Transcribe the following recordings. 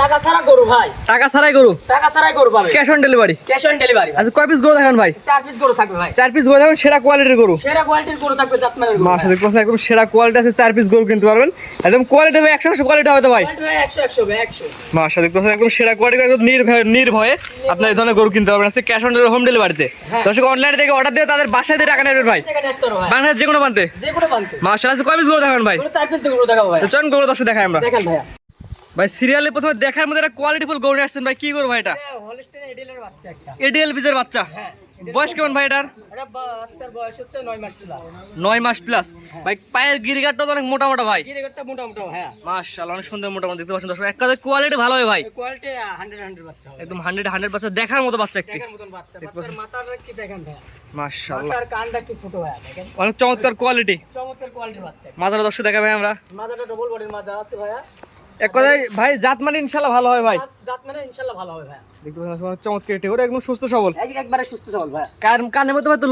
টাকা ছাড়া গরু ভাই। টাকা ছাড়াই গরু? টাকা ছাড়াই গরু পাবে। Cash on delivery cash on delivery আচ্ছা কয় পিস গরু ভাই? চার পিস গরু থাকবে ভাই। চার পিস গরু দেখান সেরা কোয়ালিটির গরু। সেরা কোয়ালিটির গরু থাকবে জাতমানের গরু। মাসে দেখতে একদম সেরা কোয়ালিটি আছে চার পিস গরু কিনতে পারবেন। একদম কোয়ালিটি হবে কোয়ালিটি হবে তো ভাই? কোয়ালিটি একদম সেরা কোয়ালিটি একদম নির্ভয়ে নির্ভয়ে আপনার এই ধরনের গরু কিনতে পারবেন। আছে ক্যাশ অন হোম ডেলিভারিতে। দর্শক অনলাইন থেকে অর্ডার দিয়ে তাদের বাসায় দিয়ে টাকা নেবেন ভাই। বাংলাদেশ যে কোনো প্রান্তে। যে কোনো কয় পিস গরু দেখান ভাই? চার পিস গরু দেখাবো ভাই। চলুন গরু দর্শক দেখাই আমরা। দেখেন ভাই সিরিয়ালে প্রথমে দেখার মধ্যে একটা কোয়ালিটিফুল গরু আসছেন ভাই কি গরু ভাই এটা? এডিলের বাচ্চা একটা। এডিএল বীজের বাচ্চা? হ্যাঁ বয়স কেমন ভাই এটার? এটা বাচ্চার বয়স হচ্ছে নয় মাস প্লাস মাস প্লাস ভাই পায়ের গিরিগাটটা তো অনেক মোটা মোটা ভাই। মোটামুটি হ্যাঁ। মাশাআল্লাহ অনেক সুন্দর মোটা মোটা দেখতে পাচ্ছেন দর্শক এক কোয়ালিটি ভালো হয় ভাই। কোয়ালিটি হান্ড্রেড হান্ড্রেড বাচ্চা একদম হান্ড্রেড হান্ড্রেড পার্সেন্ট দেখার মতো বাচ্চা একটি। দেখার মতন বাচ্চা। বাচ্চার মাথাটা কি দেখেন ভাইয়া মাশাআল্লাহ। মাথার কানটা কি ছোট ভাইয়া দেখেন। অনেক চমৎকার কোয়ালিটি চমৎকার কোয়ালিটির বাচ্চা মাজারা দর্শক দেখাবে আমরা। মাজাটা ডবল বডির মাজা আছে ভাইয়া। এক কথায় ভাই জাত মানে ইনশাল্লাহ ভালো হয় ভাই। জাত- মানে ইনশাল্লাহ ভালো হবে ভাইয়া দেখতে পাচ্ছেন চমৎকার একটি গরু একদম সুস্থ সবল। একবারে সুস্থ কার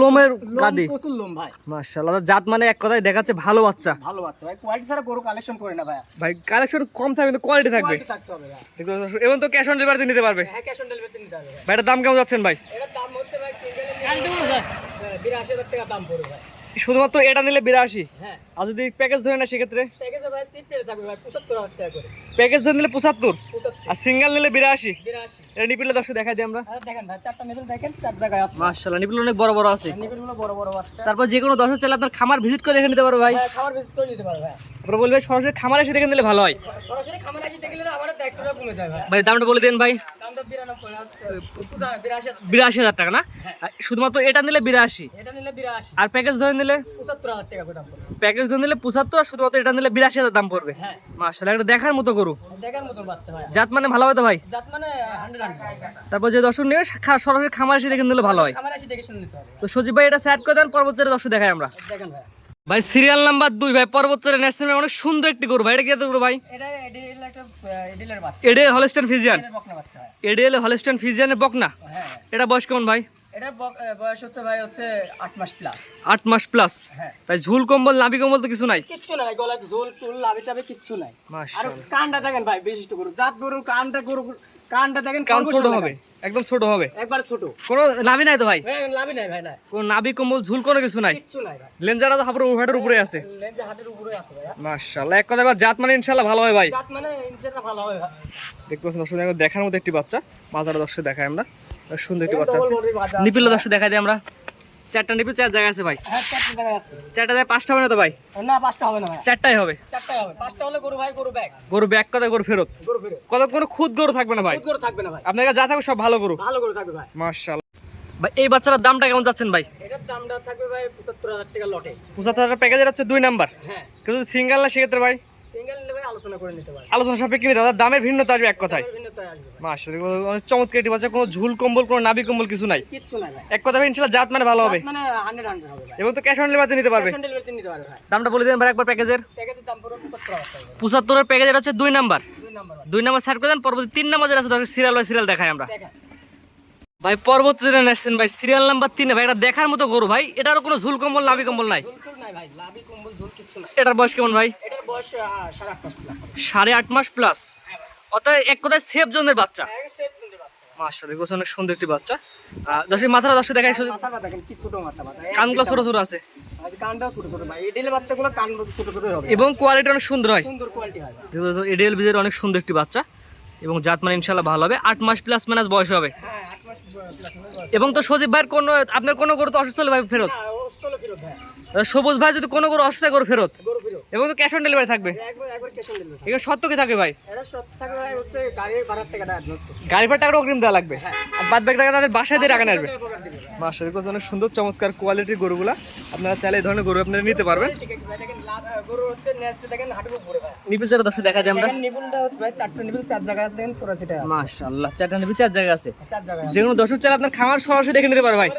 লোমের গাদি। প্রচুর লোম ভাই। মাশাআল্লাহ জাত মানে এক কথায় দেখাচ্ছে ভালো বাচ্চা। ভালো বাচ্চা ভাই। কোয়ালিটি ছাড়া গরু কালেকশন করে না ভাইয়া। ভাই কালেকশন কম থাকবে কিন্তু কোয়ালিটি থাকবে। থাকতে হবে ভাইয়া দেখতে পাচ্ছেন এবং তো ক্যাশ অন ডেলিভারিতে নিতে পারবে। হ্যাঁ ক্যাশ অন ডেলিভারি নিতে হবে ভাই। ভাই এটার দাম কেমন যাচ্ছেন ভাই? এটার দাম হচ্ছে ভাই সিঙ্গেল বিরাশি হাজার টাকা দাম পড়বে ভাই। শুধুমাত্র এটা নিলে বিরাশি। হ্যাঁ। আর যদি প্যাকেজ ধরে না সেক্ষেত্রে? প্যাকেজে ধরে নিলে পঁচাত্তর? আর সিঙ্গেল নিলে বিরাশি? এটা নিপিলে দর্শক দেখা দিই আমরা। আছে। মাশাআল্লাহ নিপিল অনেক বড় বড় আছে। বড় বড় বাচ্চা তারপর যে কোনো দর্শক চাইলে আপনার খামার ভিজিট করে দেখে নিতে পারো ভাই। খামার ভিজিট করে নিতে পারো ভাই। তারপরে বলবে সরাসরি খামার এসে দেখে নিলে ভালো হয়। সরাসরি খামার আসি দেখলে না আমার কমে যায় ভাই। দামটা বলে দেন ভাই। দামটা বিরাশি হাজার টাকা না? শুধুমাত্র এটা নিলে বিরাশি। এটা নিলে বিরাশি। আর প্যাকেজ ধরে নিলে? হাজার টাকা দাম পড়বে। প্যাকেজ ধরে নিলে পঁচাত্তর আর শুধুমাত্র এটা নিলে বিরাশি হাজার দাম পড়বে। হ্যাঁ। মাশাআল্লাহ এটা দেখার মতো গরু। দেখার মতন বাচ্চা ভাই। জাত মানে ভালো হয় তো ভাই? জাত মানে তারপর যে দর্শক নিয়ে সরাসরি খামার এসে দেখে নিলে ভালো হয়। খামার আসি দেখে শুনে নিতে হবে। তো সজীব ভাই এটা সেট করে দেন পরবর্তী দর্শক দেখাই আমরা। দেখেন ভাই। ভাই সিরিয়াল নাম্বার দুই ভাই পরবর্তী ন্যাশনাল অনেক সুন্দর একটি গরু ভাই এটা কি গরু ভাই? এডে হলস্টাইন ফিজিয়ান বকনা বাচ্চা ভাই। এডিএল হলস্টাইন ফিজিয়ানের বকনা? হ্যাঁ। এটা বয়স কেমন ভাই? এটা বয়স হচ্ছে ভাই হচ্ছে আট মাস প্লাস আট মাস প্লাস হ্যাঁ। ঝুল কম্বল নাভি কম্বল তো কিছু নাই? কিচ্ছু নাই গলায় ঝোল টুল লাভি টাভি কিচ্ছু নাই। আর কানটা দেখেন ভাই বিশিষ্ট গরু। জাত গরু কানটা গরু কানটা দেখেন কান ছোট হবে। একদম ছোট হবে। একবার ছোট। কোনো নাভি নাই তো ভাই? হ্যাঁ, লাভই নাই ভাই না কোনো নাভি কম্বল ঝুল কোনো কিছু নাই? কিছু নাই ভাই। লেঞ্জারা তো হাফের হাটের উপরে আছে। লেঞ্জা হাতের উপরে আছে ভাই মাশাআল্লাহ এক কথা এবার জাত মানে ইনশাআল্লাহ ভালো হয় ভাই। জাত মানে ইনশাআল্লাহ ভালো হবে ভাই। দেখতে পাচ্ছেন দর্শক দেখো, দেখার মতো একটি বাচ্চা। মাজারা দর্শক দেখায় আমরা। সুন্দর একটি বাচ্চা আছে। বাজার নিপিল দর্শক দেখাই দিই আমরা। চারটা নিপিল চার জায়গা আছে ভাই। হ্যাঁ চারটে জায়গায় আছে। চারটা জায়গায় পাঁচটা হবে না তো ভাই? না পাঁচটা হবে না ভাই। চারটাই হবে? চারটাই হবে। পাঁচটা হলে গরু ভাই গরু ব্যাগ। গরু ব্যাক কথা গরু ফেরত? গরু ফিরে কত কোনো খুদ গরু থাকবে না ভাই? খুদ গরু থাকবে না ভাই। আপনার কাছে যা থাকবে সব ভালো গরু। ভালো গরু থাকবে ভাই। মার্শাল ভাই এই বাচ্চাটার দামটা কেমন যাচ্ছেন ভাই? এটার দামটা থাকবে ভাই পঁচাত্তর হাজার টাকা লটে। পঁচাত্তর হাজার প্যাকেজের হচ্ছে দুই নাম্বার হ্যাঁ। কিন্তু সিঙ্গেল না সেক্ষেত্রে ভাই? সিঙ্গেল আলোচনা করে নিতে পারে। আলোচনা সাপেক্ষে হবে, দামের ভিন্নতা আসবে এক কথায়। দামের ভিন্নতায় আসবে। অনেক চমৎকার বাচ্চা কোনো ঝুল কম্বল কোনো নাভি কম্বল কিছু নাই। কিচ্ছু নাই এক কথা ভাই ইনশাল্লাহ জাত মানে ভালো হবে। মানে হবে এবং তো ক্যাশ অন ডেলিভারিতে নিতে পারবে। ক্যাশ অন ডেলিভারি নিতে পারবে দামটা বলে দিন ভাই একবার প্যাকেজের। দাম পঁচাত্তরের প্যাকেজের হচ্ছে দুই নাম্বার। দুই নাম্বার দুই নাম্বার সাইড করে দেন পরবর্তী তিন নাম্বার আছে দশ সিরিয়াল বাই সিরিয়াল দেখাই আমরা। ভাই পরবর্তী যেটা নেসছেন ভাই সিরিয়াল নাম্বার তিনে ভাই এটা দেখার মতো গরু ভাই এটারও কোনো ঝুল কম্বল নাভি কম্বল নাই। এটার বয়স কেমন ভাই? বয়স সাড়ে আট মাস প্লাস সাড়ে আট মাস প্লাস অর্থাৎ এক কথায় সেফ জনের বাচ্চা। হ্যাঁ দেখো অনেক সুন্দর একটি বাচ্চা। দশের মাথাটা দশে দেখাই মাথাটা দেখেন কি ছোট মাথা মাথা। এই কানগুলো ছোট ছোট আছে। কানটাও ছোট ছোট। ভাই এডিএল বাচ্চাগুলো কান ছোট ছোট হবে এবং কোয়ালিটি অনেক সুন্দর হয়। সুন্দর কোয়ালিটি হয় দেখো এডিএল বিজের অনেক সুন্দর একটি বাচ্চা। এবং জাত মানে ইনশাল্লাহ ভালো হবে। আট মাস প্লাস মাইনাস বয়স হবে। হ্যাঁ এবং তো সজীব ভাইয়ের কোনো আপনার কোনো গরু তো অসুস্থ হলে ভাই ফেরত? সবুজ ভাই যদি কোনো গরু অসুস্থ হয়, গরু ফেরত। এবং তো ক্যাশ অন ডেলিভারি থাকবে। একবার একবার ক্যাশ অন ডেলিভারি এখানে সত্য কি থাকবে ভাই? এটা সত্য থাকবে ভাই হচ্ছে গাড়ি ভাড়ার টাকাটা অ্যাডভান্স ভাড়া টাকাটা অগ্রিম দেওয়া লাগবে। হ্যাঁ। আর বাদ বাকি টাকা তাদের বাসায় দিয়ে টাকা নেবে। মাসের কোচ অনেক সুন্দর চমৎকার কোয়ালিটির গরুগুলা। আপনারা চাইলে এই ধরনের গরু আপনারা নিতে পারবেন। নিপিল চারা দশে দেখা যায় আমরা। দেখেন নিপুলটা হচ্ছে ভাই চারটা নিপুল চার চার জায়গা আছে। চার যে কোনো দর্শক চাইলে আপনার খামার সরাসরি দেখে নিতে পারে ভাই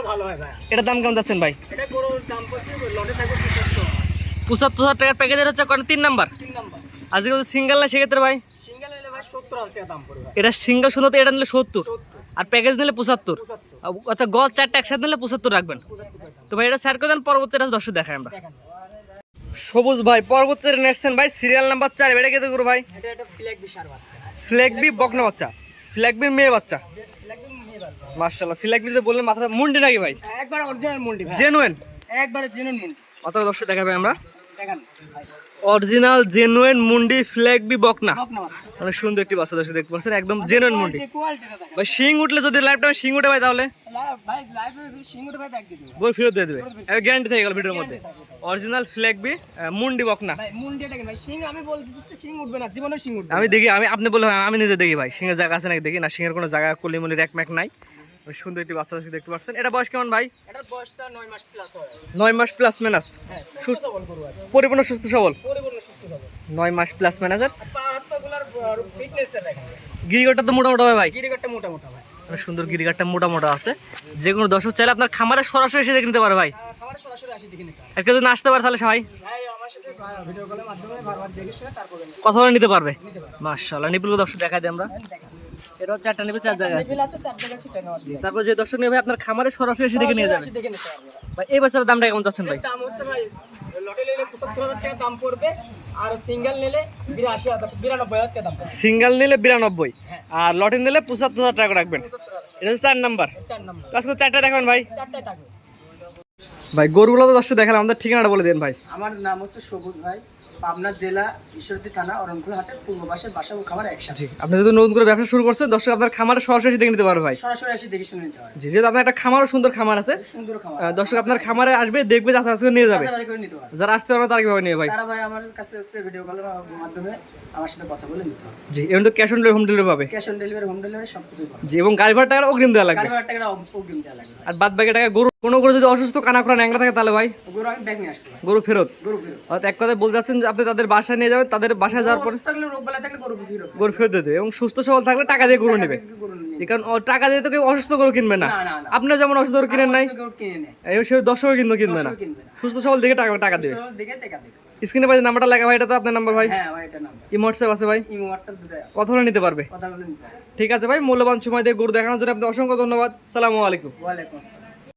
আরও ভালো হয় ভাই এটার দাম কেমন যাচ্ছেন ভাই? এটা গরুর দাম পড়ছে লটে থাকবে পঁচাত্তর। পঁচাত্তর হাজার টাকার প্যাকেজের হচ্ছে কোন তিন নাম্বার? তিন নাম্বার। আজকে যদি সিঙ্গেল না সেক্ষেত্রে ভাই? সিঙ্গেল নিলে ভাই সত্তর হাজার টাকা দাম পড়বে এটা সিঙ্গেল শুধু তো এটা নিলে সত্তর। আর প্যাকেজ নিলে পঁচাত্তর। অর্থাৎ গল চারটা একসাথে নিলে পঁচাত্তর রাখবেন। তো ভাই এটা স্যার করে দেন পরবর্তী এটা দর্শক দেখায় আমরা। সবুজ ভাই পরবর্তী নেসছেন ভাই সিরিয়াল নাম্বার চার। এটা কেটে গরু ভাই? ফ্ল্যাগবি বকনা বাচ্চা। ফ্ল্যাগবি মেয়ে বাচ্চা। মার্শাল্লাহ ফ্ল্যাগবি যে বললেন মাথাটা মুন্ডি নাকি ভাই? একবার অরিজিনাল মুন্ডি ভাই। জেনুয়েন একবারে জেনুইন মুন্ডি। অত দর্শক দেখাবে আমরা? দেখান। অরিজিনাল জেনুয়েন মুন্ডি ফ্ল্যাগবি বকনা। বক না সুন্দর একটি বাচ্চা দর্শক দেখতে পাচ্ছেন একদম জেনুয়েন মুন্ডি। ভাই শিং উঠলে যদি লাইফ টাইম শিং উঠে ভাই তাহলে? লাইভে বই ফেরত দিয়ে দেবে। গ্যারান্টি থেকে গেল ভিডিওর মধ্যে। অরিজিনাল মুন্ডি বকনা। মুন্ডি দেখেন আমি বলতে দেখি আমি আপনি বললাম আমি নিজে দেখি ভাই সিংহের জায়গা আছে নাকি দেখি? না সিংহের কোনো জায়গা কলিমলি র্যাক ম্যাক নাই। সুন্দর একটি বাচ্চা দেখতে পাচ্ছেন। এটা বয়স কেমন ভাই? এটার বয়সটা নয় মাস প্লাস হয়। নয় মাস প্লাস ম্যানাস হ্যাঁ সুস্থ সবল গরু পরিপূর্ণ সুস্থ সবল? পরিপূর্ণ সুস্থ সবল। নয় মাস প্লাস ম্যানেজার আর পা হাত পাগুলার ফিটনেসটা দেখেন। গিরিগরটা তো মোটামোটা হয় ভাই। গিরিগটটা মোটা মোটা ভাই সুন্দর গিরিগারটা মোটা মোটা আছে। যে কোনো দর্শক চাইলে আপনার খামারে সরাসরি এসে দেখে নিতে পারে ভাই। সরাসরি দেখে নিতে হয়। আর কেউ যদি না আসতে পারে তাহলে ভাই? ভাই আমার সাথে ভিডিও কলের মাধ্যমে বারবার দেখে শুনে তারপরে কথা বলে নিতে পারবে। মার্শাল্লাহ নিপুল দর্শক দেখাই দিই আমরা। দেখেন। এটা চারটা নেবে চার জায়গা তারপর যে দর্শক নেবে আপনার খামারে সরাসরি এসে দেখে নিয়ে যাবে। ভাই এই বাচ্চার দামটা কেমন চাচ্ছেন ভাই? দাম হচ্ছে ভাই লটে নিলে পঁচাত্তর হাজার টাকা দাম পড়বে আর সিঙ্গেল নিলে বিরাশি হাজার বিরানব্বই হাজার টাকা দাম সিঙ্গেল নিলে বিরানব্বই হ্যাঁ। আর লটিন নিলে পঁচাত্তর হাজার টাকা করে রাখবেন এটা হচ্ছে চার নাম্বার। চার নাম্বার। তো আজকে চারটা দেখবেন ভাই? চারটায় থাকবে। ভাই গরুগুলো তো দর্শক দেখালাম আমাদের ঠিকানাটা বলে দেন ভাই। আমার নাম হচ্ছে সবুজ ভাই পাবনা জেলা ঈশ্বরদী থানা অরণকুল হাটের পূর্ব পাশে বাসা ও খামার একসাথে। জি আপনি যদি নতুন করে ব্যবসা শুরু করছেন দর্শক আপনার খামারে সরাসরি দেখে নিতে পারবে ভাই। সরাসরি এসে দেখে শুনে নিতে হয় জি যেহেতু আপনার একটা খামারও সুন্দর খামার আছে সুন্দর খামার। দর্শক আপনার খামারে আসবে দেখবে চাষা করে নিয়ে যাবে। যারা আসতে পারবে তারা কীভাবে নিয়ে ভাই? তারা ভাই আমার কাছে হচ্ছে ভিডিও কলের মাধ্যমে আমার সাথে কথা বলে নিতে হবে জি এবং তো cash on delivery home delivery পাবে। Cash on delivery home delivery সব কিছুই পাবে। জি এবং গাড়ি ভাড়া টাকা অগ্রিম দেওয়া লাগবে। গাড়ি ভাড়া টাকা অগ্রিম দেওয়া লাগবে। আর বাদ বাকি টাকা গরু কোনো গরু যদি অসুস্থ কানা করা ন্যাংরা থাকে তাহলে ভাই? গরু আমি ব্যাগ নিয়ে আসব গরু ফেরত? গরু ফিরো অর্থাৎ এক কথায় বলতে চাচ্ছেন যে আপনি তাদের বাসায় নিয়ে যাবেন তাদের বাসায় যাওয়ার পর থাকলে রোগ বেলা থাকলে গরু ফিরো গরু ফেরত দিতে এবং সুস্থ সবল থাকলে টাকা দিয়ে গরু নেবে। কারণ টাকা দিয়ে তো কেউ অসুস্থ গরু কিনবে না। না না না। আপনি যেমন অসুস্থ গরু কিনেন নাই এই সে দর্শকও কিন্তু কিনবে না। সুস্থ সবল দেখে টাকা টাকা দেবে স্ক্রিনে পাই নাম্বারটা লাগা ভাই এটা তো আপনার নাম্বার ভাই? হ্যাঁ এই হোয়াটসঅ্যাপ আছে ভাই? ইমো কথা বলে নিতে পারবে। ঠিক আছে ভাই মূল্যবান সময় দিয়ে গরু দেখানোর জন্য আপনাকে অসংখ্য ধন্যবাদ। সালামু আলাইকুম। ওয়ালাইকুম আসসালাম।